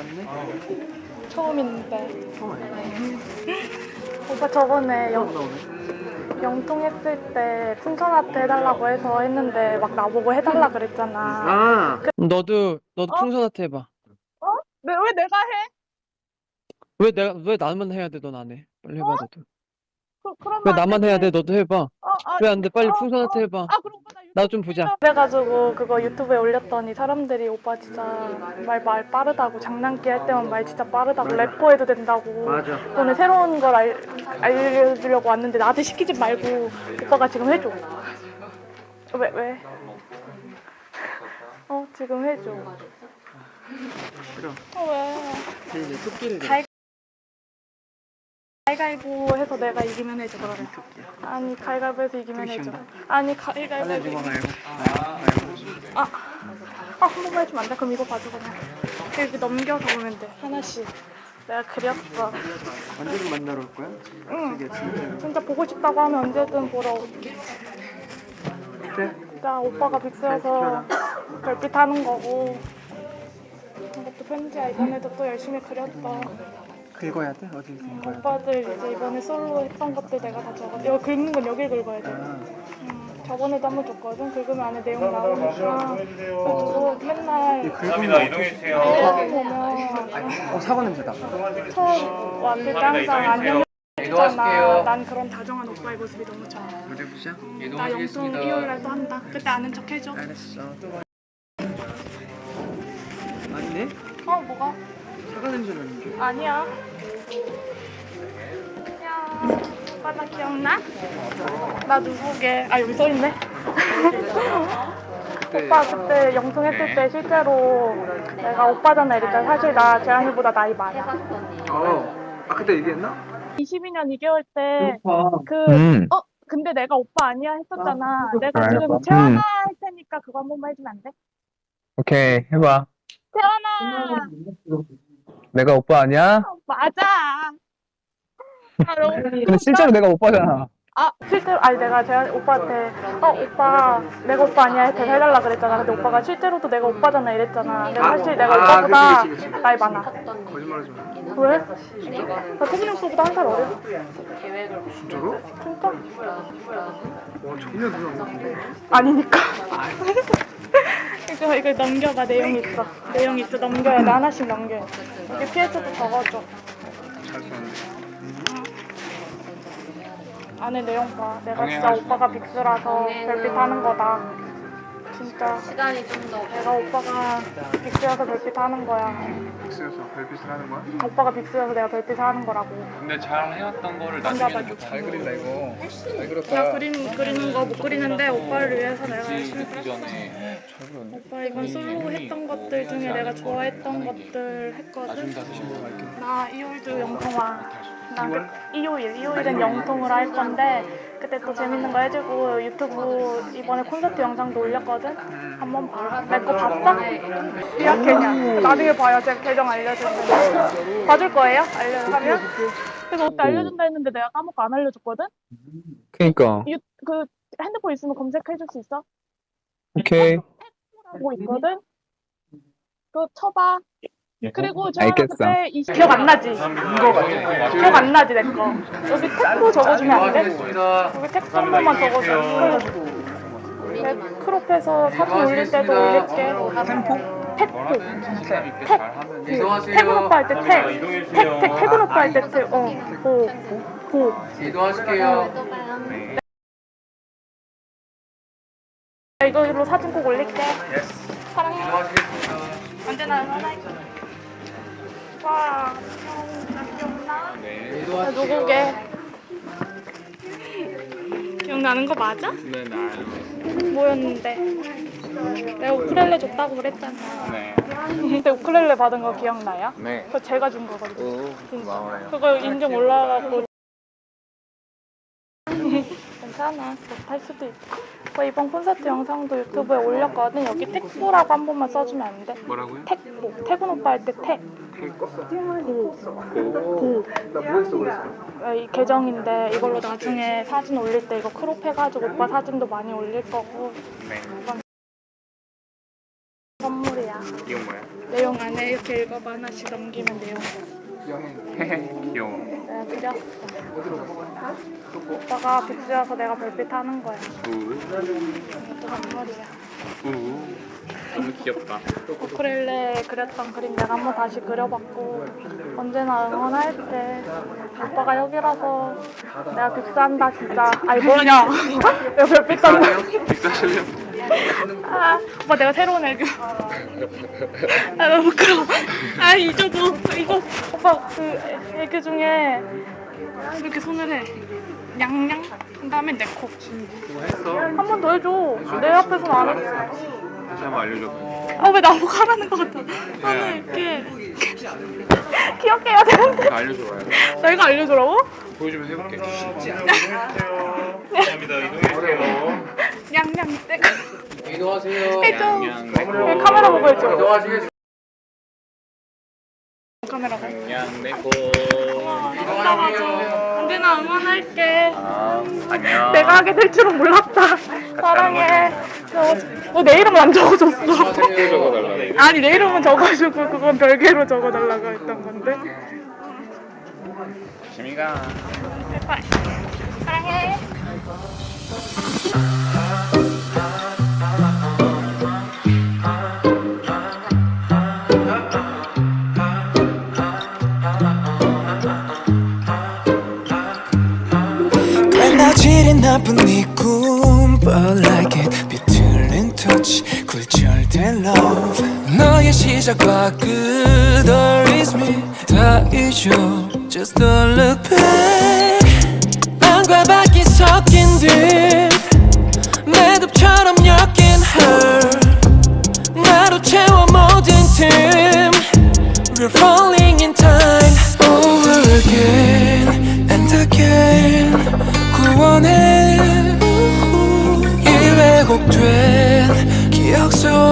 맞네. 처음인데. 처음이야. 오빠 저번에 영, 나오네. 영통 했을 때 풍선 아트 해달라고 해서 했는데 막 나보고 해달라 그랬잖아. 아, 너도 너도 어? 풍선 아트 해봐. 왜, 왜 내가 해? 왜 내가 왜 나만 해야 돼? 넌 안 해. 빨리 해봐 너도. 그, 그러면 왜 안 나만 해야 되지. 돼? 너도 해봐. 어, 아, 왜 안 돼? 빨리 어, 풍선 아트 어. 해봐. 아, 그럼 나 좀 보자. 그래가지고 그거 유튜브에 올렸더니 사람들이 오빠 진짜 말 말 빠르다고 장난기 할 때만 말 진짜 빠르다고 맞아. 래퍼 해도 된다고 맞아. 오늘 새로운 걸 알, 알려주려고 왔는데 나한테 시키지 말고 오빠가 지금 해줘 왜 왜? 어 지금 해줘 싫어. 어 왜? 쟤 이제 토끼를 갈- 갈갈보 해서 내가 이기면 해줘 그러면. 아니 갈갈보에서 이기면 되게 해줘? 아니 말고. 말고. 아, 아, 한 번만 해주면 안 돼? 그럼 이거 봐줘, 그냥. 이렇게 넘겨서 보면 돼. 하나씩. 내가 그렸어. 언제든 만나러 올 거야? 응. 진짜. 진짜 보고 싶다고 하면 언제든 보러 올게. 그래? 진짜 오빠가 빅스여서 별빛 하는 거고. 이것도 편지야. 이번에도 또 열심히 그렸어. 긁어야 돼? 어디 긁어야 돼? 오빠들 이제 이번에 솔로 했던 것들 내가 다 적었어. 여기 긁는 건 여기 긁어야 돼. 아, 음, 저번에도 한번 줬거든. 긁으면 안에 내용 나오니까. 그래서 맨날 이 감사합니다. 긁으면 이동해주세요. 처음 오면 어, 사과 냄새다. 처음 왔을 때 항상 안녕 해주잖아. 난 그런 다정한 오빠의 모습이 너무 좋아. 어디 보자. 나 영통 일요일 날또 한다. 그때 아는 척 해줘. 알았어. 또 봐. 아니네? 어 뭐가? 사과 냄새 나는데. 아니야. 안녕. 오빠 나 기억나? 나 누구게? 아 여기 써 있네. 오빠 그때 영통 했을 때 실제로 내가 오빠잖아 이랬잖아. 사실 나 재환이보다 나이 많아. 어. 아, 그때 얘기했나? 22년 2개월 때그 음. 어 근데 내가 오빠 아니야 했었잖아. 내가 그래. 지금 음. 재환아 할 테니까 그거 한 번만 해주면 안 돼? 오케이 해봐. 재환아 내가 오빠 아니야? 맞아. 아, 너무 근데 실제로 내가 오빠잖아. 아 실제로 아니 내가 재환 오빠한테 어 오빠 내가 오빠 아니야 해서 해달라 그랬잖아. 근데 오빠가 실제로도 내가 오빠잖아 이랬잖아. 근데 사실 내가 아, 오빠보다 그치, 그치, 그치. 나이 많아. 거짓말하지 마. 왜? 나 태민이 오빠보다 한 살 어려. 진짜로? 진짜? 와, 전혀 같은데. 아니니까. 이거 이거 넘겨봐 내용 있어. 내용 있어 넘겨야 돼 하나씩 넘겨. 여기 PS도 적어줘. 안에 내용 봐. 내가 진짜 오빠가 빅스라서 별빛 하는 거다. 진짜 시간이 좀 더 내가 오빠가 빅스여서 별빛 하는 거야. 빅스여서 별빛을 하는 거야? 오빠가 빅스여서 내가 별빛 하는 거라고. 근데 잘 해왔던 거를 남자가 나중에는 잘 그린다, 이거. 잘 그렸다. 내가 그림 그리는 거 못 그리는데 오빠를 위해서 내가 열심히 듣기 그렸어. 전에 잘 그렸네. 오빠 이건 솔로 했던 것들 중에 내가 좋아했던 것들 했거든. 나 이올도 영통화. 나 그, 이호일, 이호일은 영통으로 할 건데 그때 또 재밌는 거 해주고 유튜브 이번에 콘서트 영상도 올렸거든. 한번 봐. 내 거 봤어? 예약했냐? 나중에 봐요. 제 계정 알려줄 텐데. 봐줄 거예요? 알려하면? 그래서 어때 알려준다 했는데 내가 까먹고 안 알려줬거든. 그니까. 유, 그 핸드폰 있으면 검색해줄 수 있어? 오케이. 하고 있거든. 그거 쳐봐. 그리고 저 알겠어. 그때 이 기억 안 나지? 같아. 기억 안 나지 내 거. 여기 텍도 적어주면 안 돼? 여기 텍한 번만 적어줘. 내 크롭해서 사진 올릴 때도 올릴게. 템포? 텍포. 텍. 태군 오빠 할때 텍. 텍, 텍, 태군 오빠 할때 텍. 어. 보. 보. 이동하실게요. 또 봐요. 이걸로 사진 꼭 올릴게. 누구게? 기억나는 거 맞아? 네, 나 뭐였는데? 내가 우쿨렐레 줬다고 그랬잖아. 네. 근데 우쿨렐레 받은 거 기억나요? 네. 그거 제가 준 거거든요. 오, 고마워요. 그거 인증 올라가고 괜찮아 못할 수도 있고 그 이번 콘서트 영상도 유튜브에 올렸거든 여기 택보라고 한 번만 써주면 안 돼? 뭐라고요? 택보 태군 오빠 할 때 택. 나 뭐했어, 그랬어? 어, 이 계정인데 이걸로 나중에 사진 올릴 때 이거 크롭 해가지고 오빠 사진도 많이 올릴 거고 네. 선물이야 이건 뭐야? 내용 안에 이렇게 읽어봐 하나씩 넘기면 내용 귀여워. 내가 그렸어 오빠가 빗지어서 내가 별빛 하는 거야 우, 이것도 선물이야 우. 너무 귀엽다. 우크렐레 그렸던 그림 내가 한번 다시 그려봤고 언제나 응원할 때 오빠가 여기라서 내가 빅스한다 진짜 아니 뭐냐 내가 별빛 한다 빅사실래요? 아 오빠 내가 새로운 애교 아 너무 부끄러워 아 잊어도 이거 오빠 그 애- 애교 중에 이렇게 손을 해 냥냥 한 다음에 내 코 그거 했어. 한 번 더 해줘 내 앞에서는 안 했어 다시 한번 알려줘. 아 왜 나보고 하라는 것 같아 나는 이렇게 귀엽게 해야 되는데 이거 알려줘봐요. 내가 알려주라고? 보여주면 해볼게. 감사합니다. 이동해주세요. 냥냥 내가 이동하세요. 해줘. 왜 카메라 보고 해줘 이동하시겠습니다. 카메라 보고 양양 내고. 이따가죠 언제나 응원할게 아, 안녕. 내가 하게 될 줄은 몰랐다 사랑해 너, 너내 이름은 안 적어줬어 적어달라고. 아니 내 이름은 적어주고 그건 별개로 적어달라고 했던 건데 조심히 가. 바이바이 사랑해 질이 나쁜 네꿈 But like it 비틀린 touch 굴절된 love 너의 시작과 끝 Always me 다 잊어 Just a look back 안과 밖이 섞인 듯 매듭처럼 엮인 her 나로 채워 모든 틈 We're falling 이 왜곡된 기억 속